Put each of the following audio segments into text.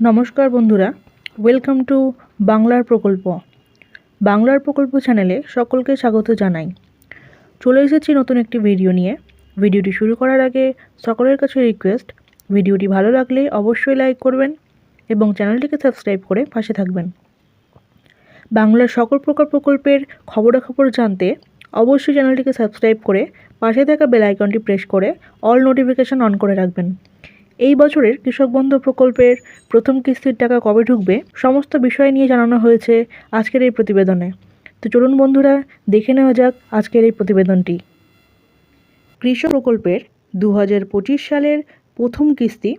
নমস্কার বন্ধুরা welcome to বাংলার প্রকল্প। বাংলার প্রকল্প চ্যানেলে সকলকে স্বাগত জানাই। চলে এসেছি নতুন একটি ভিডিও নিয়ে। ভিডিওটি শুরু করার আগে সকলের কাছে রিকোয়েস্ট ভিডিওটি ভালো লাগলে অবশ্যই লাইক করবেন এবং চ্যানেলটিকে সাবস্ক্রাইব করে পাশে থাকবেন। বাংলার সকল প্রকার প্রকল্পের খবরাখবর জানতে অবশ্যই চ্যানেলটিকে সাবস্ক্রাইব করে পাশে থাকা বেল আইকনটি প্রেস করে অল নোটিফিকেশন অন করে রাখবেন। এই বছরের কৃষক বন্ধু প্রকল্পের প্রথম কিস্তির টাকা কবে ঢুকবে সমস্ত বিষয় নিয়ে জানানো হয়েছে আজকের এই প্রতিবেদনে। তো চলুন বন্ধুরা, দেখে নেওয়া যাক আজকের এই প্রতিবেদনটি। কৃষক প্রকল্পের দু হাজার পঁচিশ সালের প্রথম কিস্তি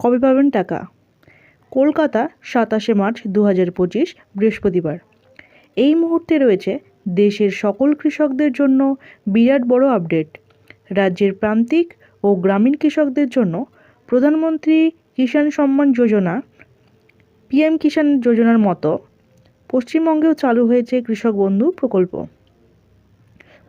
কবে পাবেন টাকা? কলকাতা সাতাশে মার্চ দু পঁচিশ, বৃহস্পতিবার। এই মুহূর্তে রয়েছে দেশের সকল কৃষকদের জন্য বিরাট বড় আপডেট রাজ্যের প্রান্তিক ও গ্রামীণ কৃষকদের জন্য প্রধানমন্ত্রী কিষাণ সম্মান যোজনা, পিএম কিষাণ যোজনার মতো পশ্চিমবঙ্গেও চালু হয়েছে কৃষক বন্ধু প্রকল্প।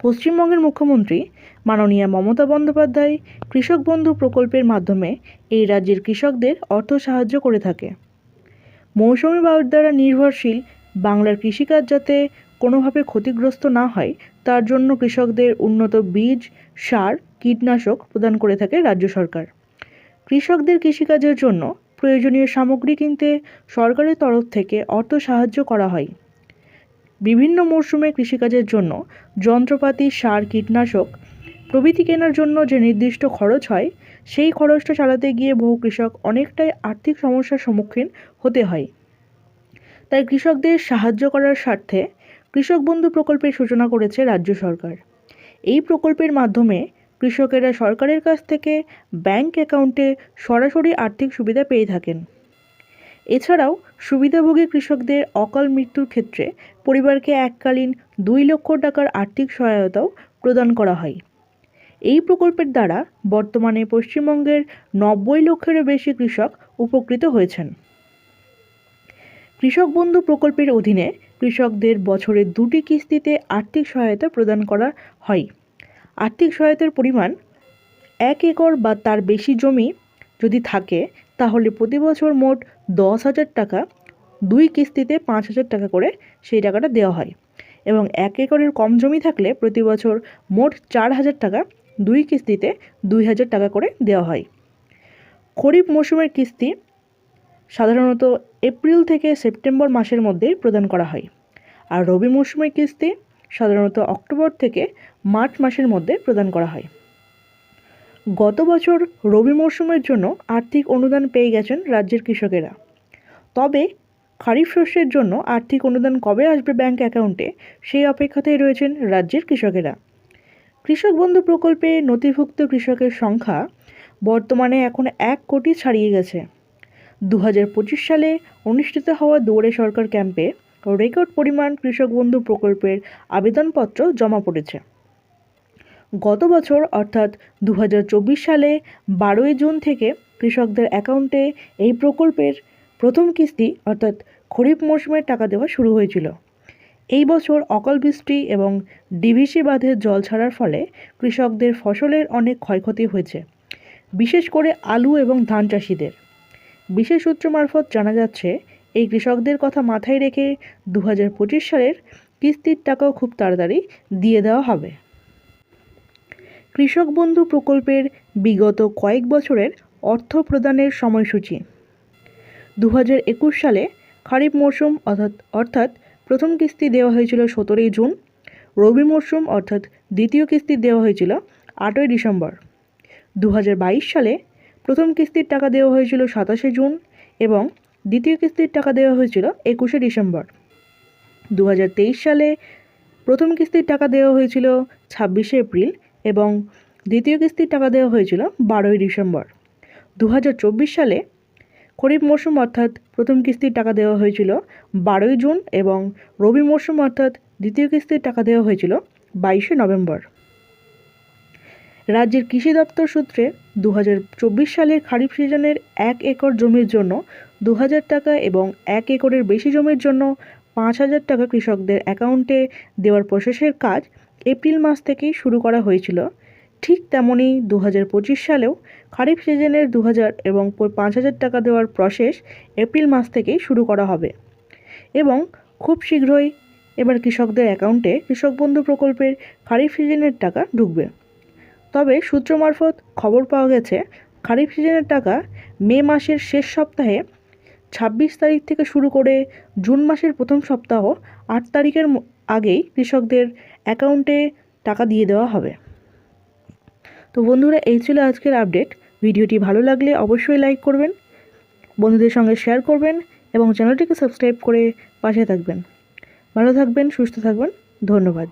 পশ্চিমবঙ্গের মুখ্যমন্ত্রী মাননীয়া মমতা বন্দ্যোপাধ্যায় কৃষক বন্ধু প্রকল্পের মাধ্যমে এই রাজ্যের কৃষকদের অর্থ সাহায্য করে থাকে। মৌসুমি বায়ুর দ্বারা নির্ভরশীল বাংলার কৃষিকাজ যাতে কোনোভাবে ক্ষতিগ্রস্ত না হয়, তার জন্য কৃষকদের উন্নত বীজ, সার, কীটনাশক প্রদান করে থাকে রাজ্য সরকার। কৃষকদের কৃষিকাজের জন্য প্রয়োজনীয় সামগ্রী কিনতে সরকারের তরফ থেকে অর্থ সাহায্য করা হয়। বিভিন্ন মরশুমে কৃষিকাজের জন্য যন্ত্রপাতি, সার, কীটনাশক প্রভৃতি কেনার জন্য যে নির্দিষ্ট খরচ হয়, সেই খরচটা চালাতে গিয়ে বহু কৃষক অনেকটাই আর্থিক সমস্যার সম্মুখীন হতে হয়। তাই কৃষকদের সাহায্য করার স্বার্থে কৃষক বন্ধু প্রকল্পের সূচনা করেছে রাজ্য সরকার। এই প্রকল্পের মাধ্যমে কৃষকেরা সরকারের কাছ থেকে ব্যাংক অ্যাকাউন্টে সরাসরি আর্থিক সুবিধা পেয়ে থাকেন। এছাড়াও সুবিধাভোগী কৃষকদের অকাল মৃত্যুর ক্ষেত্রে পরিবারকে এককালীন দুই লক্ষ টাকার আর্থিক সহায়তাও প্রদান করা হয়। এই প্রকল্পের দ্বারা বর্তমানে পশ্চিমবঙ্গের নব্বই লক্ষেরও বেশি কৃষক উপকৃত হয়েছেন। কৃষক বন্ধু প্রকল্পের অধীনে কৃষকদের বছরে দুটি কিস্তিতে আর্থিক সহায়তা প্রদান করা হয়। আর্থিক সহায়তার পরিমাণ এক একর বা তার বেশি জমি যদি থাকে, তাহলে প্রতি বছর মোট দশ হাজার টাকা, দুই কিস্তিতে পাঁচ হাজার টাকা করে সেই টাকাটা দেওয়া হয়। এবং এক একরের কম জমি থাকলে প্রতি বছর মোট চার হাজার টাকা, দুই কিস্তিতে দুই হাজার টাকা করে দেওয়া হয়। খরিফ মৌসুমের কিস্তি সাধারণত এপ্রিল থেকে সেপ্টেম্বর মাসের মধ্যেই প্রদান করা হয়। আর রবি মৌসুমের কিস্তি সাধারণত অক্টোবর থেকে মার্চ মাসের মধ্যে প্রদান করা হয়। গত বছর রবি মরশুমের জন্য আর্থিক অনুদান পেয়ে গেছেন রাজ্যের কৃষকেরা। তবে খারিফ শস্যের জন্য আর্থিক অনুদান কবে আসবে ব্যাংক অ্যাকাউন্টে সেই অপেক্ষাতেই রয়েছেন রাজ্যের কৃষকেরা। কৃষক বন্ধু প্রকল্পে নথিভুক্ত কৃষকের সংখ্যা বর্তমানে এখন এক কোটি ছাড়িয়ে গেছে। দু হাজার পঁচিশ সালে অনুষ্ঠিত হওয়া দৌড়ে সরকার ক্যাম্পে রেকর্ড পরিমাণ কৃষক বন্ধু প্রকল্পের আবেদনপত্র জমা পড়েছে। গত বছর, অর্থাৎ দু হাজার চব্বিশ সালে বারোই জুন থেকে কৃষকদের অ্যাকাউন্টে এই প্রকল্পের প্রথম কিস্তি, অর্থাৎ খরিফ মৌসুমের টাকা দেওয়া শুরু হয়েছিল। এই বছর অকাল বৃষ্টি এবং ডিভিসি বাঁধের জল ছাড়ার ফলে কৃষকদের ফসলের অনেক ক্ষয়ক্ষতি হয়েছে, বিশেষ করে আলু এবং ধান চাষিদের। বিশেষ সূত্র মারফত জানা যাচ্ছে এই কৃষকদের কথা মাথায় রেখে দু হাজার পঁচিশ সালের কিস্তির টাকাও খুব তাড়াতাড়ি দিয়ে দেওয়া হবে। কৃষক বন্ধু প্রকল্পের বিগত কয়েক বছরের অর্থ প্রদানের সময়সূচি। দু হাজার একুশ সালে খারিফ মরশুম অর্থাৎ অর্থাৎ প্রথম কিস্তি দেওয়া হয়েছিল সতেরোই জুন, রবি মরশুম অর্থাৎ দ্বিতীয় কিস্তি দেওয়া হয়েছিল আটই ডিসেম্বর। দু হাজার বাইশ সালে প্রথম কিস্তির টাকা দেওয়া হয়েছিল সাতাশে জুন এবং দ্বিতীয় কিস্তির টাকা দেওয়া হয়েছিল একুশে ডিসেম্বর। দু হাজার তেইশ সালে প্রথম কিস্তির টাকা দেওয়া হয়েছিল ছাব্বিশে এপ্রিল এবং দ্বিতীয় কিস্তির টাকা দেওয়া হয়েছিল বারোই ডিসেম্বর। দু হাজার চব্বিশ সালে খরিফ মরশুম অর্থাৎ প্রথম কিস্তির টাকা দেওয়া হয়েছিল বারোই জুন এবং রবি মরশুম অর্থাৎ দ্বিতীয় কিস্তির টাকা দেওয়া হয়েছিল বাইশে নভেম্বর। রাজ্যের কৃষি দপ্তর সূত্রে দু হাজার চব্বিশ সালের খারিফ সিজনের এক একর জমির জন্য দু হাজার টাকা এবং এক একরের বেশি জমির জন্য পাঁচ হাজার টাকা কৃষকদের অ্যাকাউন্টে দেওয়ার প্রসেসের কাজ এপ্রিল মাস থেকেই শুরু করা হয়েছিল। ঠিক তেমনই দু হাজার পঁচিশ সালেও খারিফ সিজনের দু হাজার এবং পাঁচ হাজার টাকা দেওয়ার প্রসেস এপ্রিল মাস থেকেই শুরু করা হবে এবং খুব শীঘ্রই এবার কৃষকদের অ্যাকাউন্টে কৃষক বন্ধু প্রকল্পের খারিফ সিজনের টাকা ঢুকবে। তবে সূত্র মারফত খবর পাওয়া গেছে, খারিফ সিজনের টাকা মে মাসের শেষ সপ্তাহে ছাব্বিশ তারিখ থেকে শুরু করে জুন মাসের প্রথম সপ্তাহ আট তারিখের আগেই কৃষকদের অ্যাকাউন্টে টাকা দিয়ে দেওয়া হবে। তো বন্ধুরা, এই ছিল আজকের আপডেট। ভিডিওটি ভালো লাগলে অবশ্যই লাইক করবেন, বন্ধুদের সঙ্গে শেয়ার করবেন এবং চ্যানেলটিকে সাবস্ক্রাইব করে পাশে থাকবেন। ভালো থাকবেন, সুস্থ থাকবেন, ধন্যবাদ।